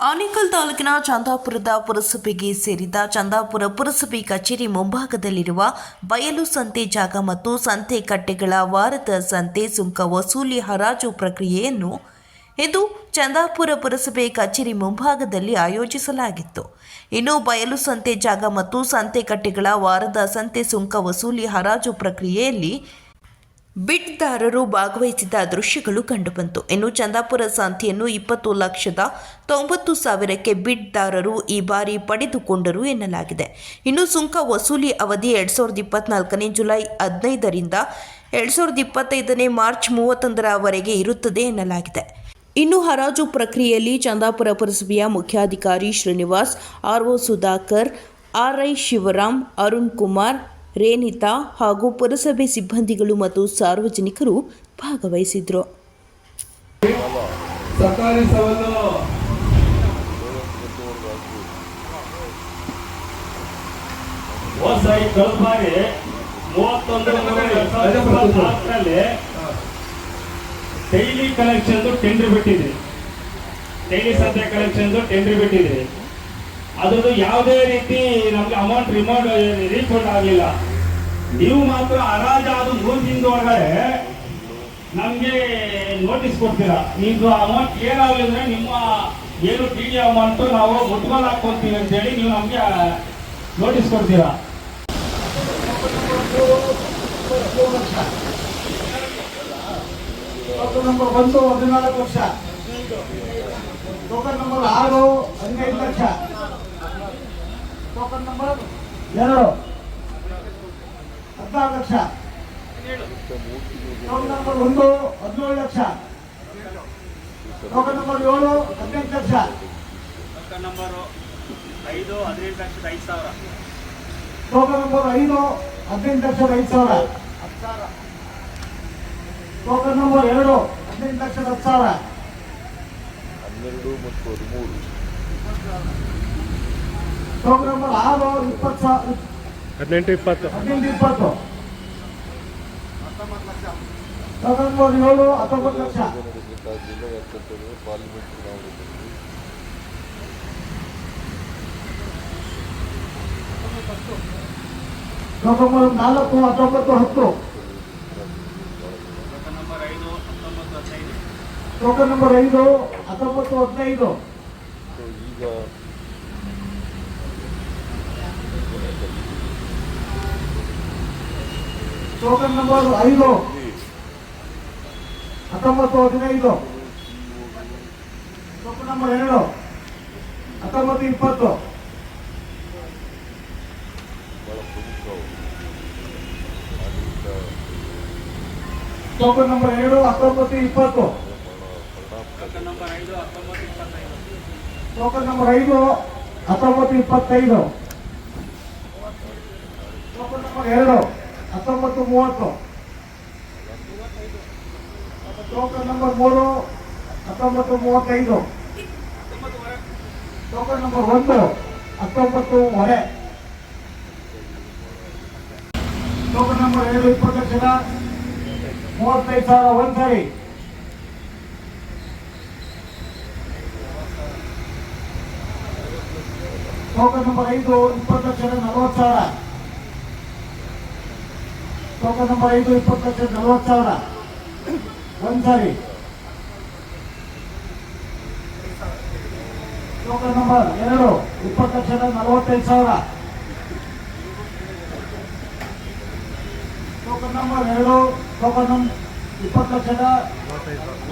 ಆನೇಕಲ್ ತಾಲೂಕಿನ ಚಂದಾಪುರದ ಪುರಸಭೆಗೆ ಸೇರಿದ ಚಂದಾಪುರ ಪುರಸಭೆ ಕಚೇರಿ ಮುಂಭಾಗದಲ್ಲಿರುವ ಬಯಲು ಸಂತೆ ಜಾಗ ಮತ್ತು ಸಂತೆ ಕಟ್ಟೆಗಳ ವಾರದ ಸಂತೆ ಸುಂಕ ವಸೂಲಿ ಹರಾಜು ಪ್ರಕ್ರಿಯೆಯನ್ನು ಇಂದು ಚಂದಾಪುರ ಪುರಸಭೆ ಕಚೇರಿ ಮುಂಭಾಗದಲ್ಲಿ ಆಯೋಜಿಸಲಾಗಿತ್ತು. ಇನ್ನು ಬಯಲು ಸಂತೆ ಜಾಗ ಮತ್ತು ಸಂತೆ ಕಟ್ಟೆಗಳ ವಾರದ ಸಂತೆ ಸುಂಕ ವಸೂಲಿ ಹರಾಜು ಪ್ರಕ್ರಿಯೆಯಲ್ಲಿ ಬಿಡ್ದಾರರು ಭಾಗವಹಿಸಿದ ದೃಶ್ಯಗಳು ಕಂಡುಬಂತು. ಇನ್ನು ಚಂದಾಪುರ ಸಾಂತಿಯನ್ನು ಇಪ್ಪತ್ತು ಲಕ್ಷದ ತೊಂಬತ್ತು ಸಾವಿರಕ್ಕೆ ಬಿಡ್ದಾರರು ಈ ಬಾರಿ ಪಡೆದುಕೊಂಡರು ಎನ್ನಲಾಗಿದೆ. ಇನ್ನು ಸುಂಕ ವಸೂಲಿ ಅವಧಿ ಎರಡ್ ಸಾವಿರದ ಇಪ್ಪತ್ನಾಲ್ಕನೇ ಜುಲೈ ಹದಿನೈದರಿಂದ ಎರಡ್ ಸಾವಿರದ ಇಪ್ಪತ್ತೈದನೇ ಮಾರ್ಚ್ ಮೂವತ್ತೊಂದರವರೆಗೆ ಇರುತ್ತದೆ ಎನ್ನಲಾಗಿದೆ. ಇನ್ನು ಹರಾಜು ಪ್ರಕ್ರಿಯೆಯಲ್ಲಿ ಚಂದಾಪುರ ಪುರಸಭೆಯ ಮುಖ್ಯಾಧಿಕಾರಿ Srinivas, R O Sudhakar, R I Shivaram, Arun Kumar Renita ಹಾಗೂ ಪುರಸಭೆ ಸಿಬ್ಬಂದಿಗಳು ಮತ್ತು ಸಾರ್ವಜನಿಕರು ಭಾಗವಹಿಸಿದ್ರು. ಡೈಲಿ ಕಲೆಕ್ಷನ್ ಟೆಂಡರ್ ಬಿಟ್ಟಿದ್ರಿ. ಡೈಲಿ ಸಂತೆ ಕಲೆಕ್ಷನ್ ಟೆಂಡರ್ ಬಿಟ್ಟಿದ್ರಿ. ಅದ್ರದ್ದು ಯಾವುದೇ ರೀತಿ ನಮ್ಗೆ ಅಮೌಂಟ್ ರಿಮೌಂಡ್ ರೀಫಂಡ್ ಆಗಲಿಲ್ಲ. ನೀವು ಮಾತ್ರ ಹರಾಜಾದ ಮೂರು ತಿಂಗಳೊಳಗಡೆ ನಮ್ಗೆ ನೋಟಿಸ್ ಕೊಡ್ತೀರಾ? ನಿಮ್ದು ಅಮೌಂಟ್ ಏನಾಗಲಿ ಅಂದ್ರೆ ನಿಮ್ಮ ಏನು ಟಿ ಡಿ ಅಮೌಂಟ್ ನಾವು ಮುಟ್ಗೋಲ್ ಹಾಕ್ಕೊಳ್ತೀವಿ ಅಂತೇಳಿ ನೀವು ನಮಗೆ ನೋಟಿಸ್ ಕೊಡ್ತೀರಾ? ಟೋಕನ್ ನಂಬರ್ ಒಂದು ಹದಿನಾಲ್ಕು ಲಕ್ಷ. ಟೋಕನ್ ನಂಬರ್ ಆರು, ಹದಿನೈದು ಲಕ್ಷ. ಟೋಕನ್ ನಂಬರ್ ಎರಡು ಹದಿನಾರು ಲಕ್ಷ. ಟೋಕನ್ ನಂಬರ್ ಒಂದು ಹದಿನೇಳು ಲಕ್ಷ. ಟೋಕನ್ ನಂಬರ್ ಏಳು ಹದಿನೆಂಟು ಲಕ್ಷ. ಟೋಕನ್ ನಂಬರು ಐದು ಹದಿನೆಂಟು ಲಕ್ಷದ ಐದು ಸಾವಿರ. ಟೋಕನ್ ನಂಬರ್ ಐದು ಹದಿನೆಂಟು ಲಕ್ಷದ ಐದು ಸಾವಿರ. ಟೋಕನ್ ನಂಬರ್ ಎರಡು ಹದಿನೆಂಟು ಲಕ್ಷದ ಹತ್ತು ಸಾವಿರ. ಹನ್ನೆರಡು ಮತ್ತು ಹದಿಮೂರು. ನಂಬರ್ ಆರು ಇಪ್ಪತ್ತು ಸಾವಿರ ಹದಿನೆಂಟು ಇಪ್ಪತ್ತು. ಹದಿನೆಂಟು ಇಪ್ಪತ್ತು. ಟೋಕನ್ ನಂಬರ್ ಏಳು ಹತ್ತೊಂಬತ್ತು ಲಕ್ಷ. ಪಾರ್ಲಿಮೆಂಟ್ ಟೋಕನ್ ನಂಬರ್ ನಾಲ್ಕು ಹತ್ತೊಂಬತ್ತು ಹತ್ತು. ಟೋಕನ್ ನಂಬರ್ ಐದು ಹತ್ತೊಂಬತ್ತು ಹದಿನೈದು. ಈಗ ಟೋಕನ್ ನಂಬರ್ ಐದು. ಹತ್ತೊಂಬತ್ತು ಹದಿನೈದು. ಟೋಕನ್ ನಂಬರ್ ಎರಡು. ಹತ್ತೊಂಬತ್ತು ಇಪ್ಪತ್ತು. ಟೋಕನ್ ನಂಬರ್ ಎರಡು ಹತ್ತೊಂಬತ್ತು ಇಪ್ಪತ್ತು. ಟೋಕನ್ ನಂಬರ್ ಐದು ಹತ್ತೊಂಬತ್ತು ಇಪ್ಪತ್ತೈದು. ಟೋಕನ್ ನಂಬರ್ ಎರಡು. ಹತ್ತೊಂಬತ್ತು, ಮೂವತ್ತು. ಟೋಕನ್ ನಂಬರ್ ಮೂರು, ಹತ್ತೊಂಬತ್ತು, ಮೂವತ್ತೈದು. ಟೋಕನ್ ನಂಬರ್ ಒಂದು, ಹತ್ತೊಂಬತ್ತು ಹೊರೆ ಟೋಕನ್ ನಂಬರ್ ಎರಡು ಇಪ್ಪತ್ತು ಲಕ್ಷದ ಮೂವತ್ತೈದು ಸಾವಿರ ಒಂದ್ಸರಿ ಟೋಕನ್ ನಂಬರ್ ಐದು ಇಪ್ಪತ್ತು ಲಕ್ಷದ ನಲವತ್ತು ಸಾವಿರ. ಟೋಕನ್ ನಂಬರ್ ಐದು ಇಪ್ಪತ್ತು ಲಕ್ಷದ ನಲವತ್ತು ಸಾವಿರ. ಒಂದ್ಸರಿ. ಟೋಕನ್ ನಂಬರ್ ಎರಡು ಇಪ್ಪತ್ತು ನಲವತ್ತೈದು ಸಾವಿರ. ಟೋಕನ್ ನಂಬರ್ ಎರಡು ಟೋಕನ್ ನಂಬರ್ ಇಪ್ಪತ್ತು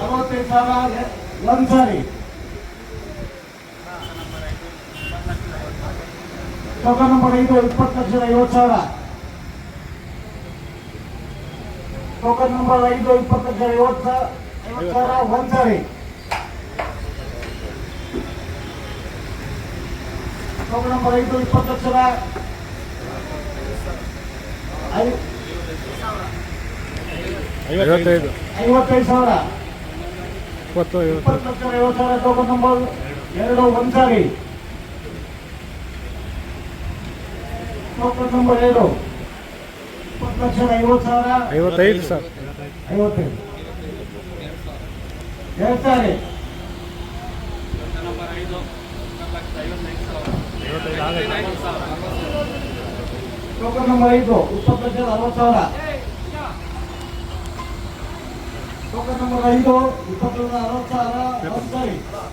ನಲವತ್ತೈದು ಸಾವಿರ. ಒಂದ್ಸರಿ. ಟೋಕನ್ ನಂಬರ್ ಐದು ಇಪ್ಪತ್ತು ಐವತ್ತು ಸಾವಿರ. ಟೋಕನ್ ನಂಬರ್ ಐದು ಇಪ್ಪತ್ತೈದು ಲಕ್ಷದ ಐವತ್ತು ಸಾ- ಐವತ್ತು ಸಾವಿರ ಒಂದು ಸಾರಿ ಟೋಕನ್ ನಂಬರ್ ಐದು ಇಪ್ಪತ್ತು ಲಕ್ಷದ ಐ- ಐವತ್ತೈದು. ಐವತ್ತೈದು ಸಾವಿರ. ಇಪ್ಪತ್ತು ಇಪ್ಪತ್ತು ಲಕ್ಷದ ಐವತ್ತು ಸಾವಿರ ಟೋಕನ್ ನಂಬರ್ ಎರಡು ಒಂದು ಸಾರಿ ಟೋಕನ್ ನಂಬರ್ ಎರಡು ಇಪ್ಪತ್ತು ಲಕ್ಷದ ಐವತ್ತು ಸಾವಿರ ಐವತ್ತೈದು ಸರ್. ಐವತ್ತೈದು. ಹೇಳ್ತಾರೆ. ಸಾರಿ ನಂಬರ್ ಐದು ಟೋಕನ್ ನಂಬರ್ ಐದು ಇಪ್ಪತ್ತು ಲಕ್ಷದ ಅರವತ್ತು ಸಾವಿರ. ಟೋಕನ್ ನಂಬರ್ ಐದು ಇಪ್ಪತ್ತು ಲಕ್ಷದ ಅರವತ್ತು ಸಾವಿರ.